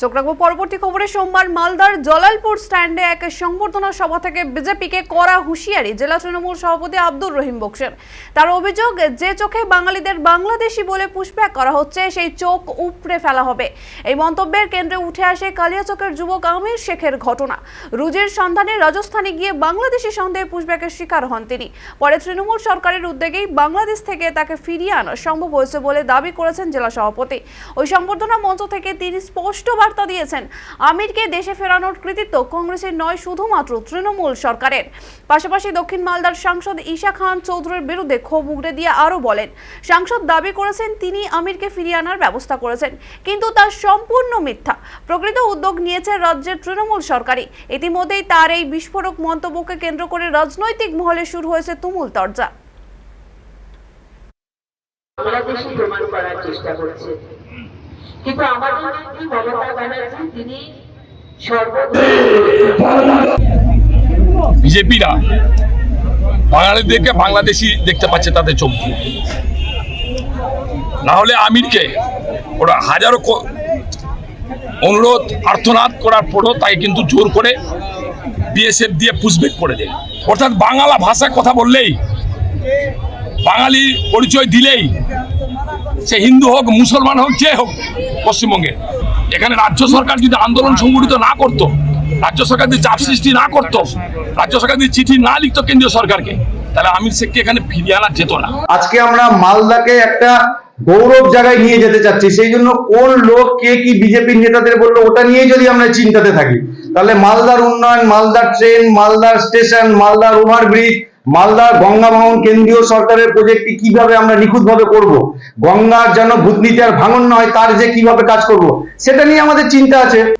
চোখ রাখব পরবর্তী খবরে সোমবার মালদার জলালপুর স্ট্যান্ডে এক সংবর্ধনা সভা থেকে বিজেপিকে করা হুঁশিয়ারি, জেলা তৃণমূল সভাপতি আব্দুর রহিম বক্সের। তার অভিযোগ, যে চোখে বাঙালিদের বাংলাদেশি বলে পুষ্প্যাক করা হচ্ছে, সেই চোখ উপড়ে ফেলা হবে। এই মন্তব্যের কেন্দ্রে উঠে আসে কালিয়াচকের যুবক আমির শেখের ঘটনা। রুজির সন্ধানে রাজস্থানে গিয়ে বাংলাদেশি সন্দেহে পুষ্প্যাকের শিকার হন তিনি। পরে তৃণমূল সরকারের উদ্যোগেই বাংলাদেশ থেকে তাকে ফিরিয়ে আনা সম্ভব হয়েছে বলে দাবি করেছেন জেলা সভাপতি। ওই সংবর্ধনা মঞ্চ থেকে তিনি স্পষ্ট বার্তা দিয়েছেন। আমিরকে দেশে ফেরানোর কৃতিত্ব কংগ্রেসের নয় শুধুমাত্র তৃণমূল সরকারের। পাশাপাশি দক্ষিণ মালদার সাংসদ ঈশা খান চৌধুরীর বিরুদ্ধে ক্ষোভ উগড়ে দিয়ে আরও বলেন, সাংসদ দাবি করেছেন, তিনি আমিরকে ফিরিয়ে আনার ব্যবস্থা করেছেন। কিন্তু তা সম্পূর্ণ মিথ্যা। প্রকৃত উদ্যোগ নিয়েছে রাজ্যের তৃণমূল সরকারই। ইতিমধ্যেই তার এই বিস্ফোরক মন্তব্যকে কেন্দ্র করে রাজনৈতিক মহলে শুরু হয়েছে তুমুল তর্জা। প্রমাণ করার চেষ্টা করছে। কিন্তু আমাদের নেত্রী মমতা ব্যানার্জি, তিনি বিজেপিরা বাঙালিদেরকে বাংলাদেশি দেখতে পাচ্ছে তাদের চোখ না হলে আমিরকে ওরা হাজারো অনুরোধ আর্থনাদ করার পরও তাই কিন্তু জোর করে বিএসএফ দিয়ে পুষবেক করে দেয়। অর্থাৎ বাংলা ভাষায় কথা বললেই বাঙালি পরিচয় দিলেই সে হিন্দু হোক, মুসলমান হোক, যে হোক, পশ্চিমবঙ্গে। এখানে রাজ্য সরকার যদি আন্দোলন সংগঠিত না করত, রাজ্য সরকার যদি চাপ সৃষ্টি না করত, রাজ্য সরকার যদি চিঠি না লিখতো কেন্দ্রীয় সরকারকে, তাহলে আমির শেখকে এখানে ফিরিয়ে আনা যেত না। আজকে আমরা মালদাকে একটা গৌরব জায়গায় নিয়ে যেতে চাচ্ছি, সেই জন্য কোন লোক কে কি বিজেপির নেতাদের বলল, ওটা নিয়ে যদি আমরা চিন্তাতে থাকি। তাহলে মালদার উন্নয়ন, মালদার ট্রেন, মালদার স্টেশন, মালদার ওভারব্রিজ মালদা গঙ্গা ভাঙন কেন্দ্রীয় সরকারের প্রজেক্টটি কীভাবে আমরা নিখুঁতভাবে করব? গঙ্গার যেন ভূতনীতি আর ভাঙন নয় তার যে কীভাবে কাজ করব, সেটা নিয়ে আমাদের চিন্তা আছে।